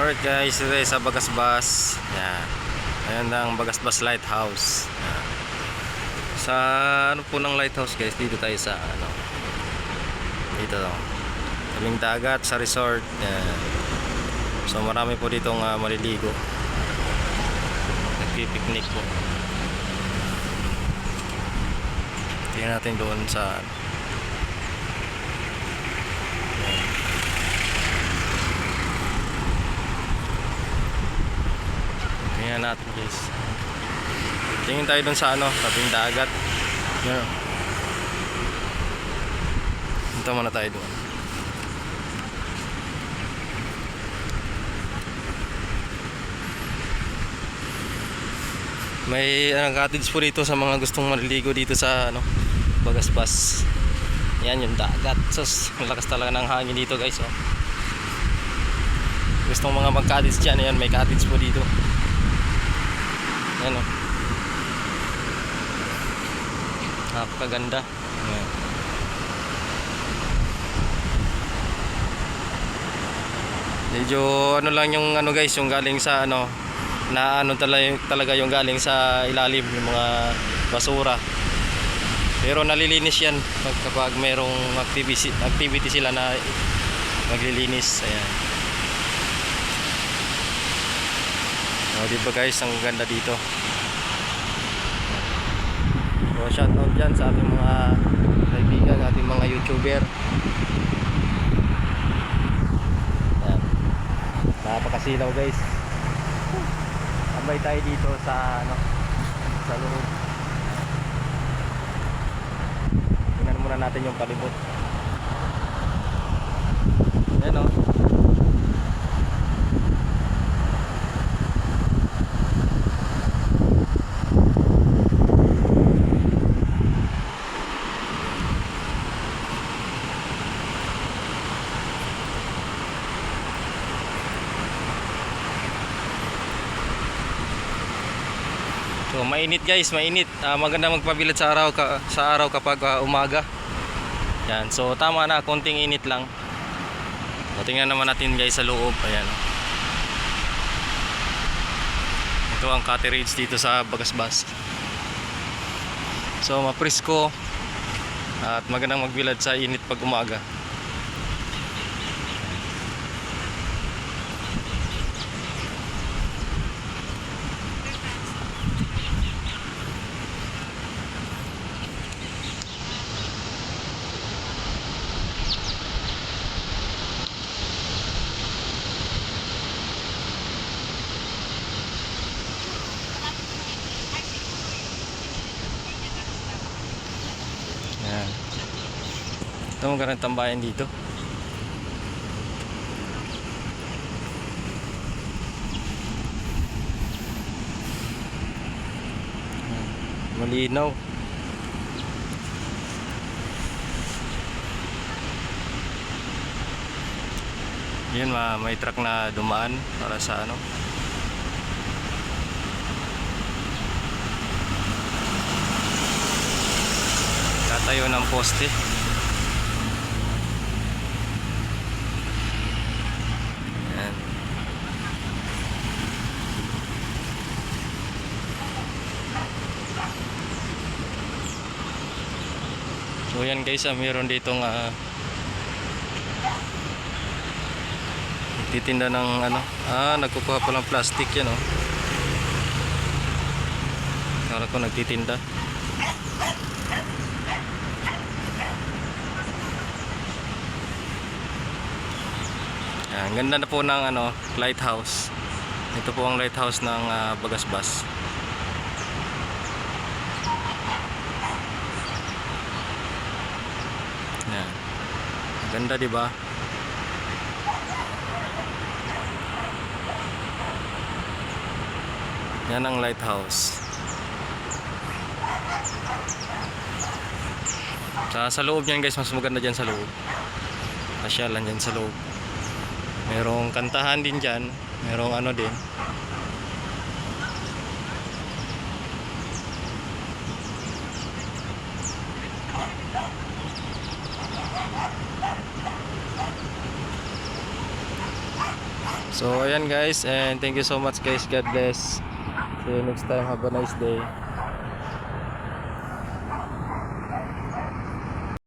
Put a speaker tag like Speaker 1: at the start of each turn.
Speaker 1: Alright guys, today sa Bagasbas. Yan. Ayan ang Bagasbas Lighthouse. Yan. Sa ano po ng lighthouse guys, dito tayo sa ano. Dito to. Kaming dagat sa resort. Yan. So marami po ditong uh, maliligo. Nagpipiknik po. Tingnan natin doon sa Tingnan natin guys. Tingin tayo dun sa ano, tabing dagat. Yan. Punta muna tayo doon. May ano, cottage po dito sa mga gustong maliligo dito sa ano, Bagasbas. Yan yung dagat. Sus, malakas talaga ng hangin dito guys. Oh. Gustong mga mag-cottage dyan, yan, may cottage po dito. Yan o. Napakaganda. Yan. Medyo ano lang yung ano guys, yung galing sa ano na ano talaga, talaga yung galing sa ilalim yung mga basura. Pero nalilinis yan pag kapag merong activity, activity sila na maglilinis. Ayan. O, di ba guys, ang ganda dito. So, shoutout dyan sa ating mga kaibigan, ating mga YouTuber. Yan. Napakasilaw guys. Tambay tayo dito sa ano, sa loob. Tingnan muna natin yung palibot. Yan o. So mainit guys, mainit. Ah, maganda magpabilad sa araw ka, sa araw kapag ah, umaga. Yan. So tama na, konting init lang. So, tingnan naman natin guys sa loob. Ayan. oh. Ito ang cottage dito sa Bagasbas. So maprisko at magandang magbilad sa init pag umaga. Ito magandang tambayan dito. Yan. Malinaw. Ma may truck na dumaan para sa ano. Tatayo ng poste. Yan. So yan guys, ah, mayroon ditong ah, nagtitinda ng ano, ah, nagkukuha pa ng plastic yan oh. Kala ko nagtitinda. Yan, ganda na po ng ano, lighthouse. Ito po ang lighthouse ng ah, Bagasbas. Ganda 'di ba? Yan ang lighthouse. Sa, sa loob niyan guys, mas maganda dyan sa loob. Pasyalan dyan sa loob. Merong kantahan din dyan. Merong ano din. So ayan guys and thank you so much guys. God bless. See you next time. Have a nice day.